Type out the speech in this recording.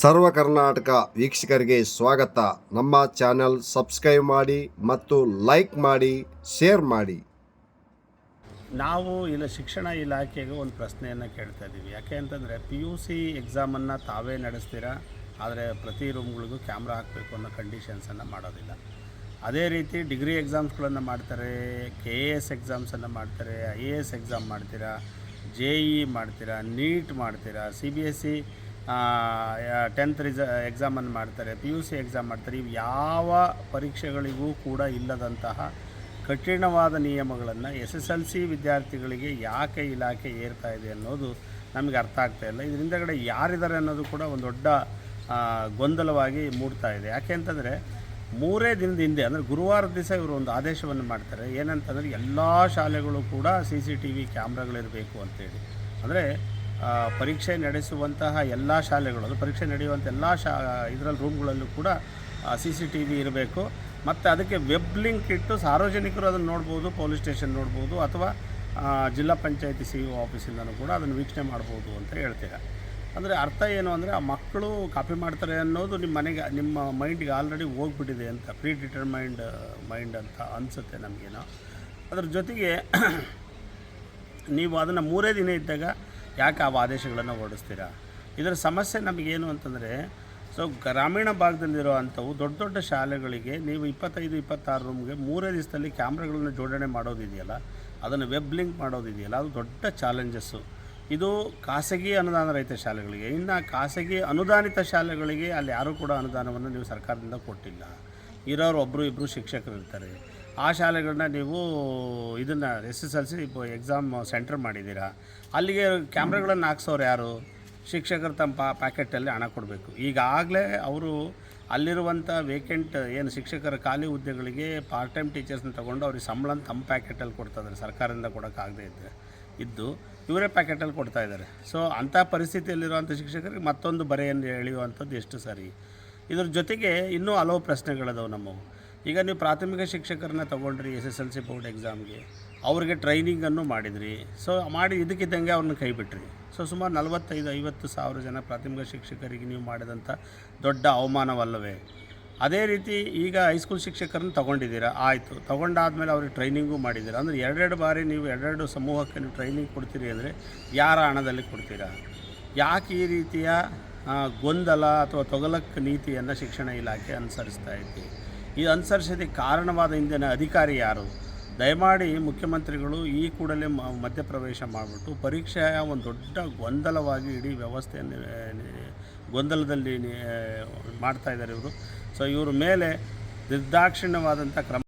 ಸರ್ವ ಕರ್ನಾಟಕ ವೀಕ್ಷಕರಿಗೆ ಸ್ವಾಗತ. ನಮ್ಮ ಚಾನೆಲ್ ಸಬ್ಸ್ಕ್ರೈಬ್ ಮಾಡಿ ಮತ್ತು ಲೈಕ್ ಮಾಡಿ, ಶೇರ್ ಮಾಡಿ. ನಾವು ಇಲ್ಲ ಶಿಕ್ಷಣ ಇಲಾಖೆಗೆ ಒಂದು ಪ್ರಶ್ನೆಯನ್ನು ಕೇಳ್ತಾ ಇದ್ದೀವಿ. ಯಾಕೆ ಅಂತಂದರೆ ಪಿ ಯು ಸಿ ಎಕ್ಸಾಮನ್ನು ತಾವೇ ನಡೆಸ್ತೀರಾ? ಆದರೆ ಪ್ರತಿ ರೂಮ್ಗಳಿಗೂ ಕ್ಯಾಮ್ರಾ ಹಾಕಬೇಕು ಅನ್ನೋ ಕಂಡೀಷನ್ಸನ್ನು ಮಾಡೋದಿಲ್ಲ. ಅದೇ ರೀತಿ ಡಿಗ್ರಿ ಎಕ್ಸಾಮ್ಸ್ಗಳನ್ನು ಮಾಡ್ತಾರೆ ಕೆ ಎ ಎಸ್ ಎಕ್ಸಾಮ್ಸನ್ನು ಮಾಡ್ತಾರೆ ಐ ಎ ಎಸ್ ಎಕ್ಸಾಮ್ ಮಾಡ್ತೀರಾ ಜೆ ಇ ಮಾಡ್ತೀರಾ ನೀಟ್ ಮಾಡ್ತೀರಾ C B S C tenth ರಿಸ ಎಕ್ಸಾಮನ್ನು ಮಾಡ್ತಾರೆ. ಪಿ ಯು ಸಿ ಎಕ್ಸಾಮ್ ಮಾಡ್ತಾರೆ. ಇವು ಯಾವ ಪರೀಕ್ಷೆಗಳಿಗೂ ಕೂಡ ಇಲ್ಲದಂತಹ ಕಠಿಣವಾದ ನಿಯಮಗಳನ್ನು ಎಸ್ ಎಸ್ ಎಲ್ ಸಿ ವಿದ್ಯಾರ್ಥಿಗಳಿಗೆ ಯಾಕೆ ಇಲಾಖೆ ಏರ್ತಾ ಇದೆ ಅನ್ನೋದು ನಮಗೆ ಅರ್ಥ ಆಗ್ತಾ ಇಲ್ಲ. ಇದರಿಂದಗಡೆ ಯಾರಿದ್ದಾರೆ ಅನ್ನೋದು ಕೂಡ ಒಂದು ದೊಡ್ಡ ಗೊಂದಲವಾಗಿ ಮೂಡ್ತಾ ಇದೆ. ಯಾಕೆ ಅಂತಂದರೆ ಮೂರೇ ದಿನದ ಹಿಂದೆ, ಅಂದರೆ ಗುರುವಾರ ದಿವಸ ಇವರು ಒಂದು ಆದೇಶವನ್ನು ಮಾಡ್ತಾರೆ. ಏನಂತಂದರೆ ಎಲ್ಲ ಶಾಲೆಗಳು ಕೂಡ ಸಿ ಸಿ ಟಿ ವಿ ಕ್ಯಾಮ್ರಾಗಳಿರಬೇಕು ಅಂತೇಳಿ ಅಂದರೆ ಪರೀಕ್ಷೆ ನಡೆಸುವಂತಹ ಎಲ್ಲ ಶಾಲೆಗಳು ಪರೀಕ್ಷೆ ನಡೆಯುವಂಥ ಎಲ್ಲ ಶಾ, ಇದರಲ್ಲಿ ರೂಮ್ಗಳಲ್ಲೂ ಕೂಡ ಸಿ ಸಿ ಟಿ ವಿ ಇರಬೇಕು. ಮತ್ತು ಅದಕ್ಕೆ ವೆಬ್ ಲಿಂಕ್ ಇಟ್ಟು ಸಾರ್ವಜನಿಕರು ಅದನ್ನು ನೋಡ್ಬೋದು, ಪೊಲೀಸ್ ಸ್ಟೇಷನ್ ನೋಡ್ಬೋದು, ಅಥವಾ ಜಿಲ್ಲಾ ಪಂಚಾಯತಿ ಸಿ ಇ ಆಫೀಸಿಂದನೂ ಕೂಡ ಅದನ್ನು ವೀಕ್ಷಣೆ ಮಾಡ್ಬೋದು ಅಂತ ಹೇಳ್ತೀರ. ಅಂದರೆ ಅರ್ಥ ಏನು ಅಂದರೆ, ಆ ಮಕ್ಕಳು ಕಾಪಿ ಮಾಡ್ತಾರೆ ಅನ್ನೋದು ನಿಮ್ಮ ಮನೆಗೆ, ನಿಮ್ಮ ಮೈಂಡಿಗೆ ಆಲ್ರೆಡಿ ಹೋಗ್ಬಿಟ್ಟಿದೆ ಅಂತ ಪ್ರೀ ಡಿಟರ್ಮೈಂಡ್ ಮೈಂಡ್ ಅಂತ ಅನಿಸುತ್ತೆ ನಮಗೇನೋ. ಅದ್ರ ಜೊತೆಗೆ, ನೀವು ಅದನ್ನು ಮೂರೇ ದಿನ ಇದ್ದಾಗ ಯಾಕೆ ಆ ಆದೇಶಗಳನ್ನು ಹೊರಡಿಸ್ತೀರಾ? ಇದರ ಸಮಸ್ಯೆ ನಮಗೇನು ಅಂತಂದರೆ, ಸೊ ಗ್ರಾಮೀಣ ಭಾಗದಲ್ಲಿರೋ ಅಂಥವು ದೊಡ್ಡ ದೊಡ್ಡ ಶಾಲೆಗಳಿಗೆ ನೀವು ಇಪ್ಪತ್ತೈದು, ಇಪ್ಪತ್ತಾರು ರೂಮ್ಗೆ ಮೂರೇ ದಿವಸದಲ್ಲಿ ಕ್ಯಾಮ್ರಾಗಳನ್ನ ಜೋಡಣೆ ಮಾಡೋದಿದೆಯಲ್ಲ, ಅದನ್ನು ವೆಬ್ ಲಿಂಕ್ ಮಾಡೋದಿದೆಯಲ್ಲ, ಅದು ದೊಡ್ಡ ಚಾಲೆಂಜಸ್ಸು. ಇದು ಖಾಸಗಿ ಅನುದಾನ ರಹಿತ ಶಾಲೆಗಳಿಗೆ, ಇನ್ನು ಖಾಸಗಿ ಅನುದಾನಿತ ಶಾಲೆಗಳಿಗೆ ಅಲ್ಲಿ ಯಾರೂ ಕೂಡ ಅನುದಾನವನ್ನು ನೀವು ಸರ್ಕಾರದಿಂದ ಕೊಟ್ಟಿಲ್ಲ. ಇರೋರು ಒಬ್ಬರು ಇಬ್ಬರು ಶಿಕ್ಷಕರು ಇರ್ತಾರೆ. ಆ ಶಾಲೆಗಳನ್ನ ನೀವು ಇದನ್ನು S S L C exam centre ಮಾಡಿದ್ದೀರಾ? ಅಲ್ಲಿಗೆ ಕ್ಯಾಮ್ರಾಗಳನ್ನು ಹಾಕ್ಸೋರು ಯಾರು? ಶಿಕ್ಷಕರು ತಮ್ಮ ಪಾ ಪ್ಯಾಕೆಟಲ್ಲಿ ಹಣ ಕೊಡಬೇಕು. ಈಗಾಗಲೇ ಅವರು ಅಲ್ಲಿರುವಂಥ ವೇಕೆಂಟ್ ಏನು ಶಿಕ್ಷಕರ ಖಾಲಿ ಹುದ್ದೆಗಳಿಗೆ ಪಾರ್ಟ್ ಟೈಮ್ ಟೀಚರ್ಸ್ನ ತೊಗೊಂಡು ಅವ್ರಿಗೆ ಸಂಬಳ ತಮ್ಮ ಪ್ಯಾಕೆಟಲ್ಲಿ ಕೊಡ್ತಾಯಿದ್ದಾರೆ. ಸರ್ಕಾರದಿಂದ ಕೊಡೋಕ್ಕಾಗದೇ ಇದ್ದರೆ ಇದ್ದು ಇವರೇ ಪ್ಯಾಕೆಟಲ್ಲಿ ಕೊಡ್ತಾ ಇದ್ದಾರೆ. ಸೊ ಅಂಥ ಪರಿಸ್ಥಿತಿಯಲ್ಲಿರುವಂಥ ಶಿಕ್ಷಕರಿಗೆ ಮತ್ತೊಂದು ಬರೆಯನ್ನು ಎಳೆಯುವಂಥದ್ದು ಎಷ್ಟು ಸರಿ? ಇದ್ರ ಜೊತೆಗೆ ಇನ್ನೂ ಹಲವು ಪ್ರಶ್ನೆಗಳಿದಾವೆ ನಮ್ಮವು. ಈಗ ನೀವು ಪ್ರಾಥಮಿಕ ಶಿಕ್ಷಕರನ್ನ ತೊಗೊಂಡ್ರಿ S S L C board ಎಕ್ಸಾಮ್ಗೆ ಅವ್ರಿಗೆ ಟ್ರೈನಿಂಗನ್ನು ಮಾಡಿದ್ರಿ. ಸೊ ಮಾಡಿ ಇದಕ್ಕಿದ್ದಂಗೆ ಅವ್ರನ್ನ ಕೈ ಬಿಟ್ರಿ. ಸೊ ಸುಮಾರು ನಲವತ್ತೈದು, ಐವತ್ತು ಸಾವಿರ ಜನ ಪ್ರಾಥಮಿಕ ಶಿಕ್ಷಕರಿಗೆ ನೀವು ಮಾಡಿದಂಥ ದೊಡ್ಡ ಅವಮಾನವಲ್ಲವೇ? ಅದೇ ರೀತಿ ಈಗ ಹೈಸ್ಕೂಲ್ ಶಿಕ್ಷಕರನ್ನ ತೊಗೊಂಡಿದ್ದೀರಾ? ಆಯಿತು. ತೊಗೊಂಡಾದ್ಮೇಲೆ ಅವ್ರಿಗೆ ಟ್ರೈನಿಂಗು ಮಾಡಿದ್ದೀರಾ? ಅಂದರೆ ಎರಡೆರಡು ಬಾರಿ ನೀವು ಎರಡೆರಡು ಸಮೂಹಕ್ಕೆ ನೀವು ಟ್ರೈನಿಂಗ್ ಕೊಡ್ತೀರಿ ಅಂದರೆ ಯಾರ ಹಣದಲ್ಲಿ ಕೊಡ್ತೀರಾ? ಯಾಕೆ ಈ ರೀತಿಯ ಗೊಂದಲ ಅಥವಾ ತೊಗಲಕ್ ನೀತಿಯನ್ನು ಶಿಕ್ಷಣ ಇಲಾಖೆ ಅನುಸರಿಸ್ತಾ ಇತ್ತು ಈ ಅನುಸರಿಸೋದಕ್ಕೆ ಕಾರಣವಾದ ಹಿಂದಿನ ಅಧಿಕಾರಿ ಯಾರು? ದಯಮಾಡಿ ಮುಖ್ಯಮಂತ್ರಿಗಳು ಈ ಕೂಡಲೇ ಮಧ್ಯಪ್ರವೇಶ ಮಾಡಿಬಿಟ್ಟು ಪರೀಕ್ಷೆಯ ಒಂದು ದೊಡ್ಡ ಗೊಂದಲವಾಗಿ ಇಡೀ ವ್ಯವಸ್ಥೆಯನ್ನು, ಗೊಂದಲದಲ್ಲಿ ಮಾಡ್ತಾ ಇದ್ದಾರೆ ಇವರು. ಸೊ ಇವರ ಮೇಲೆ ನಿರ್ದಾಕ್ಷಿಣ್ಯವಾದಂಥ ಕ್ರಮ